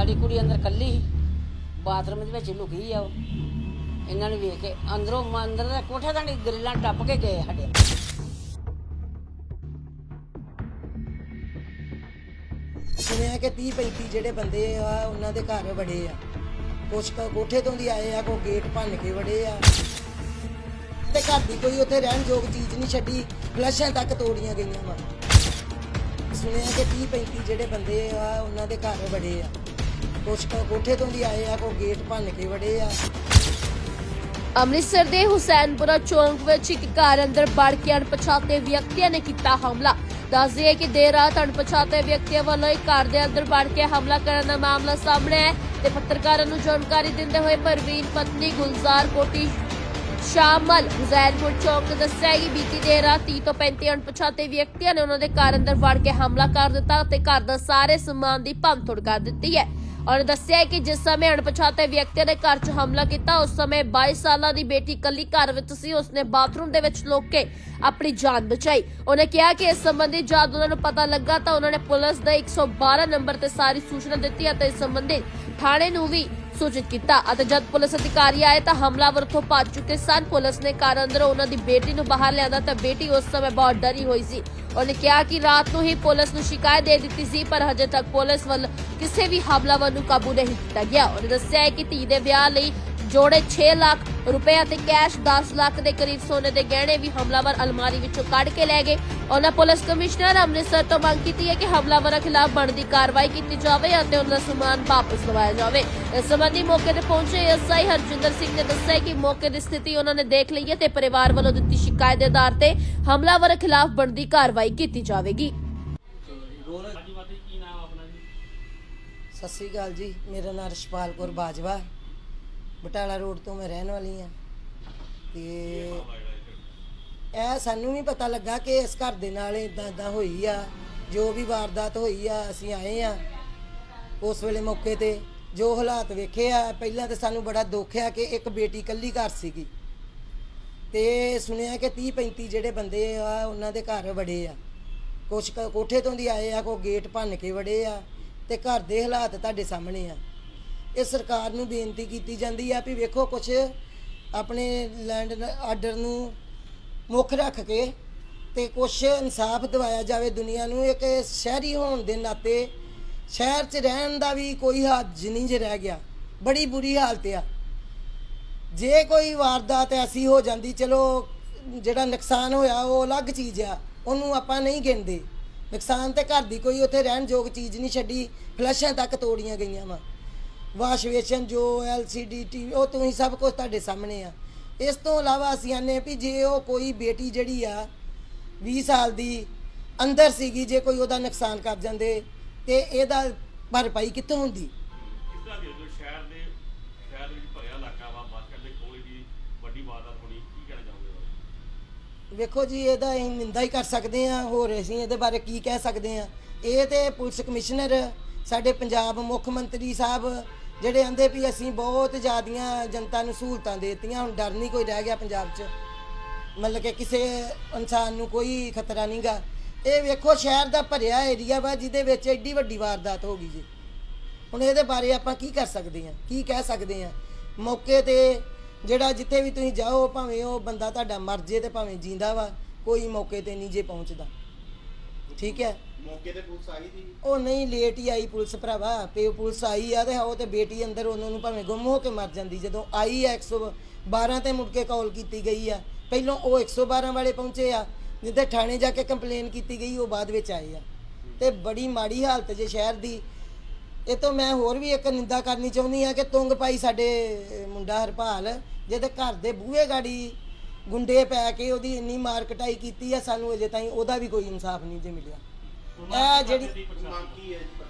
ਸਾਡੀ ਕੁੜੀ ਅੰਦਰ ਕੱਲੀ ਸੀ, ਬਾਥਰੂਮ ਦੇ ਵਿੱਚ ਲੁਕੀ ਆ ਉਹ। ਇਹਨਾਂ ਨੂੰ ਵੇਖ ਕੇ ਅੰਦਰੋਂ ਮੰਦਰ ਦੇ ਕੋਠੇ ਦਾ ਗਰਿੱਲਾਂ ਟੱਪ ਕੇ ਗਏ ਸਾਡੇ। ਸੁਣਿਆ ਕਿ 30 35 ਜਿਹੜੇ ਬੰਦੇ ਆ, ਉਹਨਾਂ ਦੇ ਘਰ ਵੜੇ ਆ। ਕੁਛ ਕੁ ਕੋਠੇ ਤੋਂ ਦੀ ਆਏ ਆ ਕੋ ਗੇਟ ਭੰਨ ਕੇ ਵੜੇ ਆ। ਤੇ ਘਰ ਦੀ ਕੋਈ ਉੱਥੇ ਰਹਿਣ ਯੋਗ ਚੀਜ਼ ਨਹੀਂ ਛੱਡੀ, ਫਲਸ਼ਾਂ ਤੱਕ ਤੋੜੀਆਂ ਗਈਆਂ ਵਾ। ਸੁਣਿਆ ਕਿ 30 35 ਜਿਹੜੇ ਬੰਦੇ ਆ, ਉਹਨਾਂ ਦੇ ਘਰ ਵੜੇ ਆ। ਕੁਛ ਕੁ ਕੋਠੇ ਤੋਂ ਦੀ ਆਏ ਆ ਕੋ ਗੇਟ ਭੰਨ ਕੇ ਵੜੇ ਆ। ਅੰਮ੍ਰਿਤਸਰ ਦੇ ਹੁਸੈਨਪੁਰਾ ਚੌਂਕ ਵਿੱਚ ਇੱਕ ਘਰ ਅੰਦਰ ਵੜ ਕੇ ਅਣਪਛਾਤੇ ਵਿਅਕਤੀਆਂ ਨੇ ਕੀਤਾ ਹਮਲਾ। ਦੱਸਦੇ ਹੈ ਕਿ ਦੇਰ ਰਾਤ ਅਣਪਛਾਤੇ ਵਿਅਕਤੀਆਂ ਵੱਲੋਂ ਇੱਕ ਘਰ ਦੇ ਅੰਦਰ ਵੜ ਕੇ ਹਮਲਾ ਕਰਨ ਦਾ ਮਾਮਲਾ ਸਾਹਮਣੇ ਹੈ ਤੇ ਪੱਤਰਕਾਰਾਂ ਨੂੰ ਜਾਣਕਾਰੀ ਦਿੰਦੇ ਹੋਏ ਪ੍ਰਵੀਨ ਪਤਨੀ ਗੁਲਜ਼ਾਰ ਕੋਟੀ ਸ਼ਾਮਲ ਹੁਸੈਨਪੁਰ ਚੌਂਕ ਨੇ ਦੱਸਿਆ ਕਿ ਬੀਤੀ ਦੇਰ ਰਾਤ 30 ਤੋਂ 35 ਅਣਪਛਾਤੇ ਵਿਅਕਤੀਆਂ ਨੇ ਉਹਨਾਂ ਦੇ ਘਰ ਅੰਦਰ ਵੜ ਕੇ ਹਮਲਾ ਕਰ ਦਿੱਤਾ ਤੇ ਘਰ ਦਾ ਸਾਰੇ ਸਮਾਨ ਦੀ ਭੰਨਤੋੜ ਕਰ ਦਿੱਤੀ ਹੈ। ਔਰ ਦੱਸਿਆ ਕਿ ਜਿਸ ਸਮੇਂ ਅਣਪਛਾਤੇ ਵਿਅਕਤੀਆਂ ਨੇ ਘਰ 'ਚ ਹਮਲਾ ਕੀਤਾ, ਉਸ ਸਮੇਂ 22 ਸਾਲਾਂ ਦੀ ਬੇਟੀ ਇਕੱਲੀ ਘਰ ਵਿੱਚ ਸੀ। ਉਸਨੇ ਬਾਥਰੂਮ ਦੇ ਵਿੱਚ ਲੁਕ ਕੇ ਆਪਣੀ ਜਾਨ ਬਚਾਈ। ਉਹਨੇ ਕਿਹਾ ਕਿ ਇਸ ਸੰਬੰਧੀ ਜਦ ਉਹਨਾਂ ਨੂੰ ਪਤਾ ਲੱਗਾ ਤਾਂ ਉਹਨਾਂ ਨੇ ਪੁਲਿਸ ਦੇ 112 ਨੰਬਰ ਤੇ ਸਾਰੀ ਸੂਚਨਾ ਦਿੱਤੀ ਅਤੇ ਇਸ ਸੰਬੰਧੀ ਥਾਣੇ ਨੂੰ ਵੀ ਸੂਚਿਤ ਕੀਤਾ। ਅਤੇ ਜਦ ਪੁਲਿਸ ਅਧਿਕਾਰੀ ਆਏ ਤਾਂ ਹਮਲਾਵਰ ਉੱਥੋਂ ਭੱਜ ਚੁੱਕੇ ਸਨ। ਪੁਲਿਸ ਨੇ ਘਰ ਅੰਦਰ ਉਹਨਾਂ ਦੀ ਬੇਟੀ ਨੂੰ ਬਾਹਰ ਲਿਆਂਦਾ ਤਾਂ ਬੇਟੀ ਉਸ ਸਮੇਂ ਬਹੁਤ ਡਰੀ ਹੋਈ ਸੀ। ਉਹਨੇ ਕਿਹਾ ਕਿ ਰਾਤ ਨੂੰ ਹੀ ਪੁਲਿਸ ਨੂੰ ਸ਼ਿਕਾਇਤ ਦੇ ਦਿੱਤੀ ਸੀ, ਪਰ ਹਜੇ ਤੱਕ ਪੁਲਿਸ ਵੱਲ ਕਿਸੇ ਵੀ ਹਮਲਾਵਰ ਨੂੰ ਕਾਬੂ ਨਹੀਂ ਕੀਤਾ ਗਿਆ। ਉਹਨੇ ਦੱਸਿਆ ਕਿ ਧੀ ਦੇ ਵਿਆਹ ਲਈ ਜੋੜੇ 6 ਲੱਖ ਰੁਪਏ ਅਤੇ ਕੈਸ਼ 10 ਲੱਖ ਦੇ ਕਰੀਬ ਸੋਨੇ ਦੇ ਗਹਿਣੇ ਵੀ ਹਮਲਾਵਰ ਅਲਮਾਰੀ ਵਿੱਚੋਂ ਕੱਢ ਕੇ ਲੈ ਗਏ। ਉਹਨਾਂ ਪੁਲਿਸ ਕਮਿਸ਼ਨਰ ਅੰਮ੍ਰਿਤਸਰ ਤੋਂ ਮੰਗ ਕੀਤੀ ਹੈ ਕਿ ਹਮਲਾਵਰਾਂ ਖਿਲਾਫ ਬਣਦੀ ਕਾਰਵਾਈ ਕੀਤੀ ਜਾਵੇ ਅਤੇ ਉਹਨਾਂ ਦਾ ਸਮਾਨ ਵਾਪਸ ਲਵਾਇਆ ਜਾਵੇ। ਇਸ ਸੰਬੰਧੀ ਮੌਕੇ ਤੇ ਪਹੁੰਚੇ ਐਸਆਈ ਹਰਜਿੰਦਰ ਸਿੰਘ ਨੇ ਦੱਸਿਆ ਕਿ ਮੌਕੇ ਦੀ ਸਥਿਤੀ ਉਹਨਾਂ ਨੇ ਦੇਖ ਲਈ ਹੈ ਤੇ ਪਰਿਵਾਰ ਵੱਲੋਂ ਦਿੱਤੀ ਸ਼ਿਕਾਇਤ ਦੇ ਆਧਾਰ ਤੇ ਹਮਲਾਵਰਾਂ ਖਿਲਾਫ ਬਣਦੀ ਕਾਰਵਾਈ ਕੀਤੀ ਜਾਵੇਗੀ। ਸਤਿ ਸ੍ਰੀ ਅਕਾਲ ਜੀ ਮੇਰਾ ਨਾਮ ਰਸ਼ਪਾਲ ਕੌਰ ਬਾਜਵਾ। ਬਟਾਲਾ ਰੋਡ ਤੋਂ ਮੈਂ ਰਹਿਣ ਵਾਲੀ ਹਾਂ। ਤੇ ਇਹ ਸਾਨੂੰ ਵੀ ਪਤਾ ਲੱਗਾ ਕਿ ਇਸ ਘਰ ਦੇ ਨਾਲ ਇਦਾਂ ਇਦਾਂ ਹੋਈ ਆ, ਜੋ ਵੀ ਵਾਰਦਾਤ ਹੋਈ ਆ, ਅਸੀਂ ਆਏ ਆ ਉਸ ਵੇਲੇ ਮੌਕੇ ਤੇ। ਜੋ ਹਾਲਾਤ ਵੇਖੇ ਆ, ਪਹਿਲਾਂ ਤਾਂ ਸਾਨੂੰ ਬੜਾ ਦੁੱਖ ਆ ਕਿ ਇੱਕ ਬੇਟੀ ਇਕੱਲੀ ਘਰ ਸੀਗੀ। ਤੇ ਸੁਣਿਆ ਕਿ 30 35 ਜਿਹੜੇ ਬੰਦੇ ਆ, ਉਹਨਾਂ ਦੇ ਘਰ ਵੜੇ ਆ। ਕੁਛ ਕੁ ਕੋਠੇ ਤੋਂ ਦੀ ਆਏ ਆ, ਕੋ ਗੇਟ ਭੰਨ ਕੇ ਵੜੇ ਆ। ਤੇ ਘਰ ਦੇ ਹਾਲਾਤ ਤੁਹਾਡੇ ਸਾਹਮਣੇ ਆ। ਇਹ ਸਰਕਾਰ ਨੂੰ ਬੇਨਤੀ ਕੀਤੀ ਜਾਂਦੀ ਆ ਵੀ ਵੇਖੋ ਕੁਛ ਆਪਣੇ ਲੈਂਡ ਆਰਡਰ ਨੂੰ ਮੁੱਖ ਰੱਖ ਕੇ ਤੇ ਕੁਛ ਇਨਸਾਫ ਦਿਵਾਇਆ ਜਾਵੇ ਦੁਨੀਆ ਨੂੰ, ਇੱਕ ਸ਼ਹਿਰੀ ਹੋਣ ਦੇ ਨਾਤੇ ਸ਼ਹਿਰ 'ਚ ਰਹਿਣ ਦਾ ਵੀ ਕੋਈ ਹੱਜ ਨਹੀਂ ਜੇ ਰਹਿ ਗਿਆ। ਬੜੀ ਬੁਰੀ ਹਾਲਤ ਆ। ਜੇ ਕੋਈ ਵਾਰਦਾਤ ਐਸੀ ਹੋ ਜਾਂਦੀ, ਚਲੋ ਜਿਹੜਾ ਨੁਕਸਾਨ ਹੋਇਆ ਉਹ ਅਲੱਗ ਚੀਜ਼ ਆ, ਉਹਨੂੰ ਆਪਾਂ ਨਹੀਂ ਗਿਣਦੇ ਨੁਕਸਾਨ ਤੇ ਘਰ ਦੀ ਕੋਈ ਉੱਥੇ ਰਹਿਣ ਯੋਗ ਚੀਜ਼ ਨਹੀਂ ਛੱਡੀ, ਫਲਸ਼ਾਂ ਤੱਕ ਤੋੜੀਆਂ ਗਈਆਂ ਵਾ। ਵਾਸ਼ ਵੇਸ਼ਨ ਜੋ ਐਲਸੀਡੀ ਟੀਵੀ ਉਹ ਤੁਸੀਂ ਸਭ ਕੁਝ ਤੁਹਾਡੇ ਸਾਹਮਣੇ ਆ। ਇਸ ਤੋਂ ਇਲਾਵਾ ਅਸੀਂ ਆਨੇ ਵੀ ਜੇ ਉਹ ਕੋਈ ਬੇਟੀ ਜਿਹੜੀ ਆ 20 ਸਾਲ ਦੀ ਅੰਦਰ ਸੀਗੀ ਜੇ ਕੋਈ ਉਹਦਾ ਨੁਕਸਾਨ ਕਰ ਜਾਂਦੇ ਤੇ ਇਹਦਾ ਭਰਪਾਈ ਕਿੱਥੋਂ ਹੁੰਦੀ? ਇਸ ਤਰ੍ਹਾਂ ਦੀ ਜੋ ਸ਼ਹਿਰ ਦੇ ਸ਼ਹਿਰ ਦੇ ਵਿੱਚ ਭਰਿਆ ਇਲਾਕਾ ਵਾ ਬੱਸ ਸਟੈਂਡ ਦੇ ਕੋਲ ਦੀ ਵੱਡੀ ਵਾਰਦਾਤ ਹੋਣੀ ਕੀ ਕਹਿਣਾ ਚਾਹੋਗੇ ਵੇਖੋ ਜੀ ਇਹਦਾ ਅਸੀਂ ਨਿੰਦਾ ਹੀ ਕਰ ਸਕਦੇ ਹਾਂ ਹੋਰ ਅਸੀਂ ਇਹਦੇ ਬਾਰੇ ਕੀ ਕਹਿ ਸਕਦੇ ਹਾਂ ਇਹ ਤੇ ਪੁਲਿਸ ਕਮਿਸ਼ਨਰ ਸਾਡੇ ਪੰਜਾਬ ਮੁੱਖ ਮੰਤਰੀ ਸਾਹਿਬ ਜਿਹੜੇ ਆਂਦੇ ਵੀ ਅਸੀਂ ਬਹੁਤ ਜ਼ਿਆਦੀਆਂ ਜਨਤਾ ਨੂੰ ਸਹੂਲਤਾਂ ਦੇਤੀਆਂ, ਹੁਣ ਡਰ ਨਹੀਂ ਕੋਈ ਰਹਿ ਗਿਆ ਪੰਜਾਬ 'ਚ। ਮਤਲਬ ਕਿ ਕਿਸੇ ਇਨਸਾਨ ਨੂੰ ਕੋਈ ਖਤਰਾ ਨਹੀਂਗਾ ਇਹ ਵੇਖੋ ਸ਼ਹਿਰ ਦਾ ਭਰਿਆ ਏਰੀਆ ਵਾ, ਜਿਹਦੇ ਵਿੱਚ ਐਡੀ ਵੱਡੀ ਵਾਰਦਾਤ ਹੋ ਗਈ ਜੀ। ਹੁਣ ਇਹਦੇ ਬਾਰੇ ਆਪਾਂ ਕੀ ਕਰ ਸਕਦੇ ਹਾਂ, ਕੀ ਕਹਿ ਸਕਦੇ ਹਾਂ? ਮੌਕੇ ਤੇ ਜਿਹੜਾ ਜਿੱਥੇ ਵੀ ਤੁਸੀਂ ਜਾਓ, ਭਾਵੇਂ ਉਹ ਬੰਦਾ ਤੁਹਾਡਾ ਮਰ ਜੇ ਤੇ ਭਾਵੇਂ ਜਿੰਦਾ ਵਾ, ਕੋਈ ਮੌਕੇ ਤੇ ਨਹੀਂ ਜੇ ਪਹੁੰਚਦਾ। ਠੀਕ ਹੈ। ਮੌਕੇ ਤੇ ਪੁਲਿਸ ਆਈ ਸੀ? ਉਹ ਨਹੀਂ ਲੇਟ ਹੀ ਆਈ ਪੁਲਿਸ ਭਰਾਵਾ। ਤੇ ਉਹ ਪੁਲਿਸ ਆਈ ਆ ਤੇ ਉਹ ਤੇ ਬੇਟੀ ਅੰਦਰ ਉਹਨਾਂ ਨੂੰ ਭਾਵੇਂ ਗੁੰਮ ਹੋ ਕੇ ਮਰ ਜਾਂਦੀ। ਜਦੋਂ ਆਈ ਆ 112 ਤੇ ਮੁੜ ਕੇ ਕਾਲ ਕੀਤੀ ਗਈ ਆ। ਪਹਿਲਾਂ ਉਹ 112 ਵਾਲੇ ਪਹੁੰਚੇ ਆ। ਜਿੱਥੇ ਥਾਣੇ ਜਾ ਕੇ ਕੰਪਲੇਨ ਕੀਤੀ ਗਈ ਉਹ ਬਾਅਦ ਵਿੱਚ ਆਏ ਆ। ਤੇ ਬੜੀ ਮਾੜੀ ਹਾਲਤ ਜੇ ਸ਼ਹਿਰ ਦੀ। ਇਹ ਤੋਂ ਮੈਂ ਹੋਰ ਵੀ ਇੱਕ ਨਿੰਦਾ ਕਰਨੀ ਚਾਹੁੰਦੀ ਆ ਕਿ ਤੁੰਗ ਪਾਈ ਸਾਡੇ ਮੁੰਡਾ ਹਰਪਾਲ ਜਿਹਦੇ ਘਰ ਦੇ ਬੂਹੇ ਗਾੜੀ ਗੁੰਡੇ ਪੈ ਕੇ ਉਹਦੀ ਇੰਨੀ ਮਾਰ ਕਟਾਈ ਕੀਤੀ ਆ ਸਾਨੂੰ ਅਜੇ ਤਾਈਂ ਉਹਦਾ ਵੀ ਕੋਈ ਇਨਸਾਫ ਨਹੀਂ ਜੇ ਮਿਲਿਆ। ਇਹ ਜਿਹੜੀ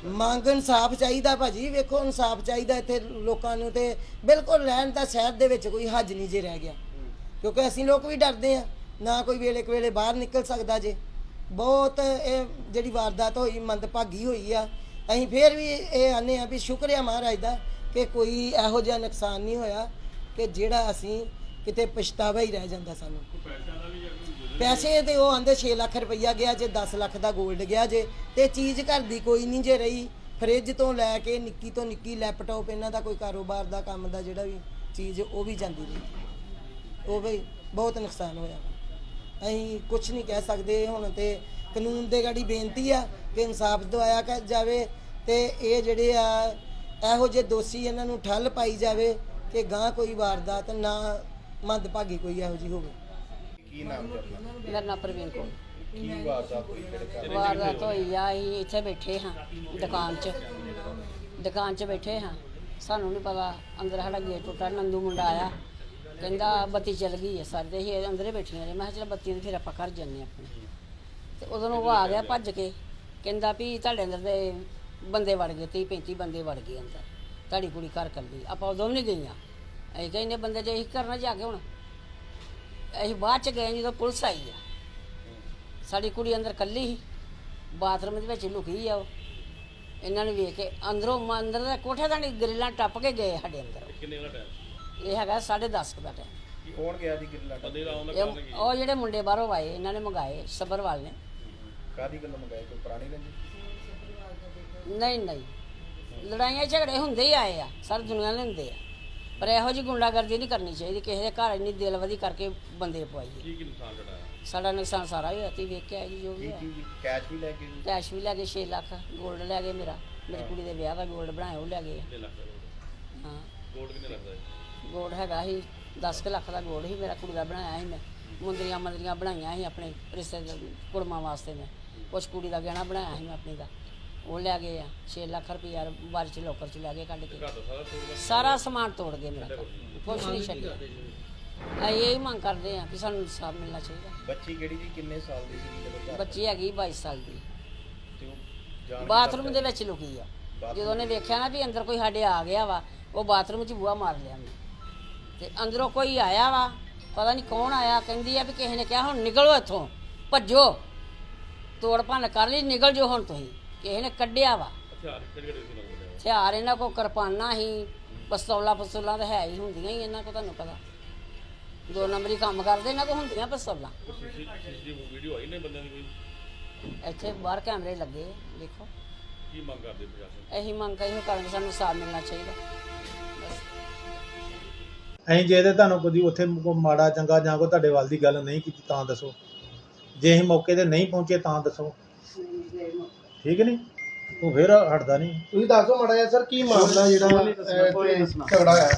ਮੰਗ ਇਨਸਾਫ ਚਾਹੀਦਾ ਭਾਜੀ ਵੇਖੋ ਇਨਸਾਫ ਚਾਹੀਦਾ ਇੱਥੇ ਲੋਕਾਂ ਨੂੰ ਤੇ ਬਿਲਕੁਲ ਰਹਿਣ ਦਾ ਸ਼ਹਿਰ ਦੇ ਵਿੱਚ ਕੋਈ ਹੱਜ ਨਹੀਂ ਜੇ ਰਹਿ ਗਿਆ। ਕਿਉਂਕਿ ਅਸੀਂ ਲੋਕ ਵੀ ਡਰਦੇ ਆ ਨਾ ਕੋਈ ਵੇਲੇ ਕੁ ਵੇਲੇ ਬਾਹਰ ਨਿਕਲ ਸਕਦਾ ਜੇ। ਬਹੁਤ ਇਹ ਜਿਹੜੀ ਵਾਰਦਾਤ ਹੋਈ ਮੰਦਭਾਗੀ ਹੋਈ ਆ ਅਸੀਂ ਫੇਰ ਵੀ ਇਹ ਆਨੇ ਆ ਵੀ ਸ਼ੁਕਰ ਆ ਮਹਾਰਾਜ ਦਾ ਕਿ ਕੋਈ ਇਹੋ ਜਿਹਾ ਨੁਕਸਾਨ ਨਹੀਂ ਹੋਇਆ ਕਿ ਜਿਹੜਾ ਅਸੀਂ ਕਿਤੇ ਪਛਤਾਵਾ ਹੀ ਰਹਿ ਜਾਂਦਾ ਸਾਨੂੰ। ਪੈਸੇ ਤੇ ਉਹ ਆਂਦੇ 6 ਲੱਖ ਰੁਪਈਆ ਗਿਆ ਜੇ 10 ਲੱਖ ਦਾ 골ਡ ਗਿਆ ਜੇ। ਤੇ ਚੀਜ਼ ਘਰ ਦੀ ਕੋਈ ਨਹੀਂ ਜੇ ਰਹੀ। ਫ੍ਰਿਜ ਤੋਂ ਲੈ ਕੇ ਨਿੱਕੀ ਤੋਂ ਨਿੱਕੀ ਲੈਪਟਾਪ ਇਹਨਾਂ ਦਾ ਕੋਈ ਕਾਰੋਬਾਰ ਦਾ ਕੰਮ ਦਾ ਜਿਹੜਾ ਵੀ ਚੀਜ਼, ਉਹ ਵੀ ਜਾਂਦੀ ਰਹੀ। ਉਹ ਵੀ ਬਹੁਤ ਨੁਕਸਾਨ ਹੋਇਆ। ਅਸੀਂ ਕੁਝ ਨਹੀਂ ਕਹਿ ਸਕਦੇ ਹੁਣ ਤੇ। ਕਾਨੂੰਨ ਦੇ ਗਾੜੀ ਬੇਨਤੀ ਆ ਕਿ ਇਨਸਾਫ ਦਵਾਇਆ ਕਰ ਜਾਵੇ ਤੇ ਇਹ ਜਿਹੜੇ ਆ, ਇਹੋ ਜਿਹੇ ਦੋਸ਼ੀ ਇਹਨਾਂ ਨੂੰ ਠੱਲ ਪਾਈ ਜਾਵੇ ਕਿ ਗਾਂ ਕੋਈ ਵਾਰਦਾਤ ਨਾ ਮੰਦਭਾਗੀ ਕੋਈ ਇਹੋ ਜਿਹੀ ਹੋਵੇ। ਕੀ ਨਾਮ ਕਰਨਾ ਮੇਰਾ ਨਾਂ ਪ੍ਰਵੀਨ ਕੌਰ। ਕੀ ਵਾਰਦਾਤ ਹੋਈ ਕਿਹੜੇ ਘਰ ਵਾਰਦਾਤ ਹੋਈ ਆ ਅਸੀਂ ਇੱਥੇ ਬੈਠੇ ਹਾਂ ਦੁਕਾਨ 'ਚ। ਦੁਕਾਨ 'ਚ ਬੈਠੇ ਹਾਂ। ਸਾਨੂੰ ਨਹੀਂ ਪਤਾ ਅੰਦਰ ਸਾਡਾ ਗੇਟ ਟੁੱਟਾ ਨੰਦੂ ਮੁੰਡਾ ਆਇਆ। ਕਹਿੰਦਾ ਬੱਤੀ ਚੱਲ ਗਈ ਹੈ ਸਾਡੇ ਅਸੀਂ ਅੰਦਰੇ ਬੈਠੀਆਂ ਰਹੇ ਮੈਂ ਕਿਹਾ ਚਲ ਬੱਤੀ ਨੂੰ ਫਿਰ ਆਪਾਂ ਘਰ ਜਾਂਦੇ ਹਾਂ ਆਪਣੇ। ਤੇ ਉਦੋਂ ਨੂੰ ਉਹ ਆ ਗਿਆ ਭੱਜ ਕੇ। ਕਹਿੰਦਾ ਵੀ ਤੁਹਾਡੇ ਅੰਦਰ ਦੇ ਬੰਦੇ ਵੜ ਗਏ 30 35 ਬੰਦੇ ਵੜ ਗਏ ਅੰਦਰ। ਤੁਹਾਡੀ ਕੁੜੀ ਘਰ ਕੱਲੀ। ਆਪਾਂ ਉਦੋਂ ਵੀ ਨਹੀਂ ਗਈਆਂ। ਅਸੀਂ ਕਹਿੰਦੇ ਬੰਦੇ ਜੇ ਅਸੀਂ ਕਰਨਾ ਜਾ ਕੇ ਹੁਣ ਅਸੀਂ ਬਾਅਦ ਚ ਗਏ ਜਦੋਂ ਪੁਲਿਸ ਆਈ ਆ। ਸਾਡੀ ਕੁੜੀ ਅੰਦਰ ਕੱਲੀ ਸੀ ਬਾਥਰੂਮ ਦੇ ਵਿੱਚ ਲੁਕੀ ਆ ਉਹ। ਇਹਨਾਂ ਨੇ ਵੇਖ ਕੇ ਅੰਦਰੋਂ ਮ- ਅੰਦਰ ਦਾ ਕੋਠੇ ਦਾ ਨਹੀਂ ਗਰਿੱਲਾਂ ਟੱਪ ਕੇ ਗਏ ਸਾਡੇ ਅੰਦਰ। ਕਿੰਨੇ ਦਾ ਟਾਈਮ ਇਹ ਹੈਗਾ 10:30 ਦਾ ਟਾਈਮ ਕੌਣ ਗਿਆ ਦੀ ਗਿੱਲਾ ਬੰਦੇ ਦਾ ਆਉਂਦਾ ਇਹ ਉਹ ਜਿਹੜੇ ਮੁੰਡੇ ਬਾਹਰੋਂ ਆਏ ਇਹਨਾਂ ਨੇ ਮੰਗਾਏ ਸਬਰਵਾਲ ਨੇ। ਕਾਦੀ ਗੱਲ ਮੰਗਾਏ? ਕੋਈ ਪੁਰਾਣੀ ਰੰਜੀ ਨਹੀਂ ਨਹੀਂ। ਲੜਾਈਆਂ ਝਗੜੇ ਹੁੰਦੇ ਹੀ ਆਏ ਆ ਸਾਰੀ ਦੁਨੀਆ ਦੇ ਹੁੰਦੇ ਆ। ਪਰ ਇਹੋ ਜਿਹੀ ਗੁੰਡਾਗਰਦੀ ਨਹੀਂ ਕਰਨੀ ਚਾਹੀਦੀ ਕਿਸੇ ਦੇ ਘਰ ਇੰਨੀ ਦਿਲਵਦੀ ਕਰਕੇ ਬੰਦੇ ਪਵਾਈਏ। ਕੀ ਕੀ ਨੁਕਸਾਨ ਘਟਾਇਆ ਸਾਡਾ ਨੁਕਸਾਨ ਸਾਰਾ ਹੀ ਹੋਇਆ ਤੀ ਵੇਖ ਕੇ ਆਏ ਜੀ ਜੋ ਵੀ ਕੀ ਹੈ ਕੀ ਕੈਸ਼ ਵੀ ਲੈ ਕੇ? ਕੈਸ਼ ਵੀ ਲੈ ਗਏ 6 ਲੱਖ 골ਡ ਲੈ ਗਏ ਮੇਰਾ। ਮੇਰੀ ਕੁੜੀ ਦੇ ਵਿਆਹ ਦਾ 골ਡ ਬਣਾਇਆ ਉਹ ਲੈ ਗਏ। ਆ। ਕਿੰਨੇ ਲੱਖ ਦਾ ਗੋਲਡ? ਹਾਂ। ਗੋਲਡ ਕਿੰਨੇ ਲੱਗਦਾ ਹੈ ਗੋਲਡ ਹੈਗਾ ਸੀ 10 ਕੁ ਲੱਖ ਦਾ ਗੋਲਡ ਸੀ ਮੇਰਾ ਕੁੜੀ ਦਾ ਬਣਾਇਆ ਸੀ ਮੈਂ। ਮੁੰਦਰੀਆਂ ਮੰਦਰੀਆਂ ਬਣਾਈਆਂ ਸੀ ਆਪਣੇ ਰਿਸ਼ਤੇ ਕੁੜਮਾਂ ਵਾਸਤੇ ਮੈਂ। ਕੁਛ ਕੁੜੀ ਦਾ ਗਹਿਣਾ ਬਣਾਇਆ ਸੀ ਮੈਂ ਆਪਣੀ ਦਾ। ਉਹ ਲੈ ਗਏ ਆ 6 ਲੱਖ ਰੁਪਈਆ ਬਾਰ ਚ ਲੋਕਰ ਚ ਲੈ ਗਏ ਕੱਢ ਕੇ। ਘਰ ਸਾਰਾ ਸਮਾਨ ਤੋੜ ਗਏ ਮੇਰਾ ਕੁਛ ਨਹੀਂ ਛੱਡਿਆ। ਅਸੀਂ ਇਹ ਮੰਗ ਕਰਦੇ ਆ ਕਿ ਸਾਨੂੰ ਇਨਸਾਫ ਮਿਲਣਾ ਚਾਹੀਦਾ। ਬੱਚੀ ਕਿਹੜੀ ਜੀ ਕਿੰਨੇ ਸਾਲ ਦੀ ਸੀ? ਜਦੋਂ ਘਰ ਬੱਚੀ ਹੈਗੀ 22 ਸਾਲ ਦੀ। ਤੇ ਉਹ ਜਾਣ ਕੇ ਬਾਥਰੂਮ ਦੇ ਵਿੱਚ ਲੁਕੀ ਆ। ਜਦੋਂ ਉਹਨੇ ਵੇਖਿਆ ਨਾ ਵੀ ਅੰਦਰ ਕੋਈ ਸਾਡੇ ਆ ਗਿਆ ਵਾ ਉਹ ਬਾਥਰੂਮ 'ਚ ਬੂਹਾ ਮਾਰ ਲਿਆ ਉਹਨੇ। ਤੇ ਅੰਦਰੋਂ ਕੋਈ ਆਇਆ ਵਾ ਪਤਾ ਨਹੀਂ ਕੌਣ ਆਇਆ ਕਹਿੰਦੀ ਆ ਵੀ ਕਿਸੇ ਨੇ ਕਿਹਾ ਹੁਣ ਨਿਕਲੋ ਇੱਥੋਂ ਭੱਜੋ। ਤੋੜ ਭੰਨ ਕਰ ਲਈ ਨਿਕਲ ਜੋ ਹੁਣ ਤੁਸੀਂ। ਕਿਸੇ ਨੇ ਕੱਢਿਆ ਵਾ। ਹਥਿਆਰ ਕਿਹੜੇ ਕਿਹੜੇ ਸੀ ਲੱਗਦੇ ਹਥਿਆਰ ਇਹਨਾਂ ਕੋ ਕਿਰਪਾਨਾਂ ਹੀ ਪਿਸਤੌਲਾਂ ਪਿਸਤੌਲਾਂ ਤਾਂ ਹੈ ਹੀ ਹੁੰਦੀਆਂ ਹੀ ਇਹਨਾਂ ਕੋ ਤੁਹਾਨੂੰ ਪਤਾ। ਦੋ ਨੰਬਰੀ ਕੰਮ ਕਰਦੇ ਇਹਨਾਂ ਕੋ ਹੁੰਦੀਆਂ ਪਿਸਤੌਲਾਂ। ਸੀਸੀਟੀਵੀ ਵੀਡੀਓ ਆਈ ਨੇ ਬੰਦਿਆਂ ਦੀ ਕੋਈ? ਇੱਥੇ ਬਾਹਰ ਕੈਮਰੇ ਲੱਗੇ ਦੇਖੋ। ਕੀ ਮੰਗ ਕਰਦੇ ਪ੍ਰਸ਼ਾਸਨ? ਇਹੀ ਮੰਗ ਕਰੀ ਕਰਨ ਸਾਨੂੰ ਸਾਥ ਮਿਲਣਾ ਚਾਹੀਦਾ। ਬਸ। ਅਸੀਂ ਜੇ ਤੇ ਤੁਹਾਨੂੰ ਕਦੀ ਉੱਥੇ ਕੋਈ ਮਾੜਾ ਚੰਗਾ ਜਾਂ ਕੋਈ ਤੁਹਾਡੇ ਵੱਲ ਦੀ ਗੱਲ ਨਹੀਂ ਕੀਤੀ ਤਾਂ ਦੱਸੋ। ਜੇ ਅਸੀਂ ਮੌਕੇ ਤੇ ਨਹੀਂ ਪਹੁੰਚੇ ਤਾਂ ਦੱਸੋ। ਠੀਕ ਨਹੀਂ? ਤੂੰ ਫਿਰ ਹਟਦਾ ਨਹੀਂ। ਤੁਸੀਂ ਦੱਸੋ ਮਾੜਾ ਜਿਹਾ ਸਰ ਕੀ ਮਾਮਲਾ ਜਿਹੜਾ ਅਹ, ਝਗੜਾ ਹੋਇਆ?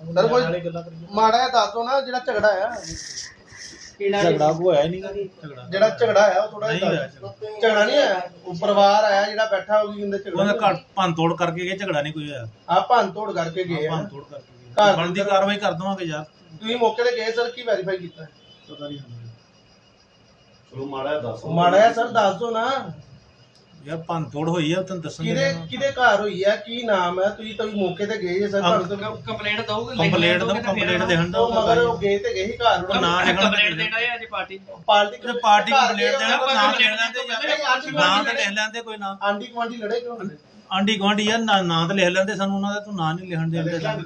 ਸਰ ਕੋਈ ਵਾਲੀ ਗੱਲਾਂ ਕਰੀਏ। ਮਾੜਾ ਜਿਹਾ ਦੱਸੋ ਨਾ ਜਿਹੜਾ ਝਗੜਾ ਆ ਝਗੜਾ ਕੋ ਹੋਇਆ ਹੀ ਨਹੀਂ ਝਗੜਾ ਜਿਹੜਾ ਝਗੜਾ ਆ ਉਹ ਥੋੜਾ ਨਹੀਂ ਜਿਹਾ ਹੋਇਆ ਦੱਸੋ। ਝਗੜਾ। ਨਹੀਂ ਆਇਆ ਉਹ ਪਰਿਵਾਰ ਆਇਆ ਜਿਹੜਾ ਬੈਠਾ ਉਹ ਕੀ ਕਹਿੰਦੇ ਉਹਨੇ ਝਗੜਾ ਘਰ ਭੰਨ ਤੋੜ ਕਰਕੇ ਗਏ ਝਗੜਾ ਨਹੀਂ ਕੋਈ ਹੋਇਆ। ਆ ਭੰਨ ਤੋੜ ਕਰਕੇ ਗਏ ਆ। ਭੰਨ ਤੋੜ ਕਰਕੇ ਗਏ। ਘਰ ਬਣਦੀ ਕਾਰਵਾਈ ਕਰ ਦਵਾਂਗੇ ਯਾਰ। ਤੁਸੀਂ ਮੌਕੇ ਤੇ ਗਏ ਸਰ ਕੀ ਵੈਰੀਫਾਈ ਕੀਤਾ? ਪਤਾ ਨਹੀਂ ਹੁੰਦਾ। ਮਾੜਾ ਜਿਹਾ ਸਰ ਦੱਸ ਦਿਓ ਨਾ। ਯਾਰ ਭੰਨ ਤੋੜ ਹੋਈ ਆ ਤੈਨੂੰ ਦੱਸਣ ਕਿਹਦੇ ਕਿਹਦੇ ਘਰ ਹੋਈ ਆ? ਕੀ ਨਾਮ ਹੈ ਤੁਸੀਂ ਤਾਂ ਮੌਕੇ ਤੇ ਗਏ ਜੇ ਸਰ ਤੁਹਾਨੂੰ ਤਾਂ ਕੰਪਲੇਂਟ ਦਊਗੇ ਕੰਪਲੇਂਟ ਦਾ ਕੰਪਲੇਂਟ ਦੇਣ ਦਾ ਉਹ ਮਗਰ ਉਹ ਗਏ ਤੇ ਗਏ ਹੀ ਘਰ ਉਹ ਨਾਂ ਲਿਖਣ ਕੰਪਲੇਂਟ ਦੇਣਾ ਹੈ ਅੱਜ ਪਾਰਟੀ ਪਾਰਟੀ ਤੇ ਪਾਰਟੀ ਕੰਪਲੇਂਟ ਦੇਣਾ ਕੋਈ ਦਾ ਨਾਮ ਲਿਖ ਲੈਂਦੇ ਯਾਰ ਨਾਂ ਤੇ ਲਿਖ ਲੈਂਦੇ ਕੋਈ ਨਾਂ। ਆਂਡੀ ਕਮਾਂਡੀ ਲੜੇ ਕਿਉਂ ਹੁੰਦੇ ਆਂਡੀ ਗਵਾਂਡੀ ਯਾਰ ਨਾਂ ਨਾਂ ਤੇ ਲਿਖ ਲੈਂਦੇ ਸਾਨੂੰ ਉਹਨਾਂ ਦਾ ਤੂੰ ਨਾਂ ਨਹੀਂ ਲਿਖਣ ਦੇ ਦਿੰਦੇ ਸਾਨੂੰ